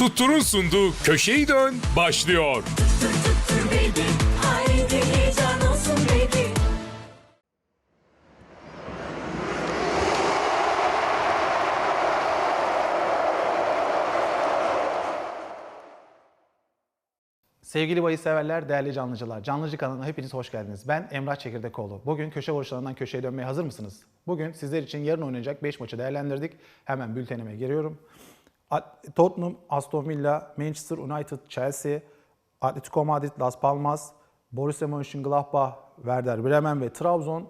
Tuttur'un sunduğu Köşeyi Dön başlıyor. Sevgili bahis severler, değerli canlıcılar, Canlıcı kanalına hepiniz hoş geldiniz. Ben Emrah Çekirdekoğlu. Bugün köşe vuruşlarından köşeye dönmeye hazır mısınız? Bugün sizler için yarın oynayacak 5 maçı değerlendirdik. Hemen bültenime giriyorum. Tottenham, Aston Villa, Manchester United, Chelsea, Atletico Madrid, Las Palmas, Borussia Mönchengladbach, Werder Bremen ve Trabzon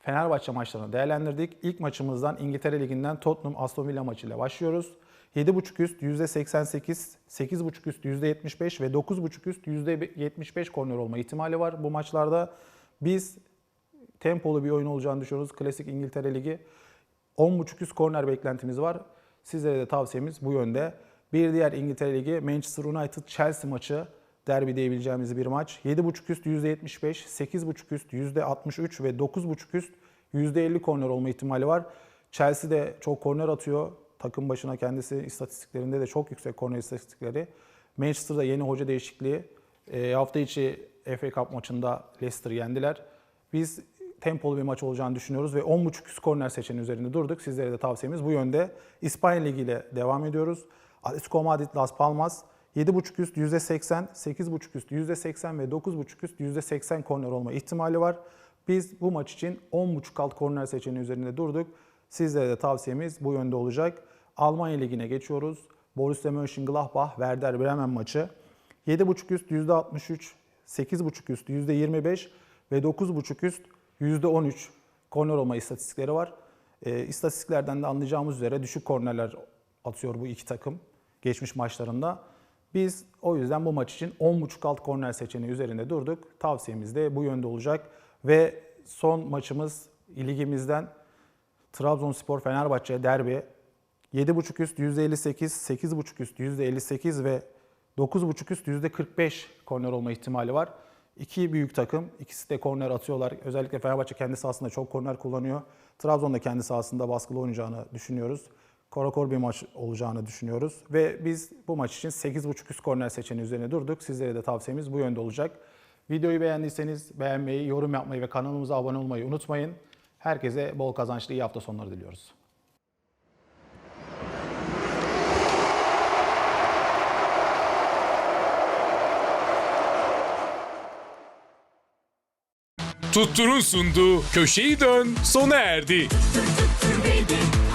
Fenerbahçe maçlarını değerlendirdik. İlk maçımızdan İngiltere Ligi'nden Tottenham Aston Villa maçıyla başlıyoruz. 7.5 üst %88, 8.5 üst %75 ve 9.5 üst %75 korner olma ihtimali var bu maçlarda. Biz tempolu bir oyun olacağını düşünüyoruz. Klasik İngiltere Ligi 10.5 üst korner beklentimiz var. Sizlere de tavsiyemiz bu yönde. Bir diğer İngiltere Ligi Manchester United Chelsea maçı derbi diyebileceğimiz bir maç. 7.5 üst %75, 8.5 üst %63 ve 9.5 üst %50 korner olma ihtimali var. Chelsea de çok korner atıyor. Takım başına kendisi istatistiklerinde de çok yüksek korner istatistikleri. Manchester'da yeni hoca değişikliği. E, hafta içi FA Cup maçında Leicester'ı yendiler. Biz tempolu bir maç olacağını düşünüyoruz ve 10.5 üst korner seçeneği üzerinde durduk. Sizlere de tavsiyemiz bu yönde. İspanya Ligi ile devam ediyoruz. Atletico Madrid Las Palmas 7.5 üst %80, 8.5 üst %80 ve 9.5 üst %80 korner olma ihtimali var. Biz bu maç için 10.5 alt korner seçeneği üzerinde durduk. Sizlere de tavsiyemiz bu yönde olacak. Almanya Ligi'ne geçiyoruz. Borussia Mönchengladbach Werder Bremen maçı. 7.5 üst %63, 8.5 üst %25 ve 9.5 üst %13 korner olma istatistikleri var. E, istatistiklerden de anlayacağımız üzere düşük kornerler atıyor bu iki takım geçmiş maçlarında. Biz o yüzden bu maç için 10.5 alt korner seçeneği üzerinde durduk. Tavsiyemiz de bu yönde olacak. Ve son maçımız ligimizden Trabzonspor Fenerbahçe derbi 7.5 üst %58, 8.5 üst %58 ve 9.5 üst %45 korner olma ihtimali var. İki büyük takım, ikisi de korner atıyorlar. Özellikle Fenerbahçe kendi sahasında çok korner kullanıyor. Trabzon da kendi sahasında baskılı oynayacağını düşünüyoruz. Korakor bir maç olacağını düşünüyoruz. Ve biz bu maç için 8.5 üst korner seçeneği üzerine durduk. Sizlere de tavsiyemiz bu yönde olacak. Videoyu beğendiyseniz beğenmeyi, yorum yapmayı ve kanalımıza abone olmayı unutmayın. Herkese bol kazançlı iyi hafta sonları diliyoruz. Tuttur'un sunduğu Köşeyi Dön sona erdi. baby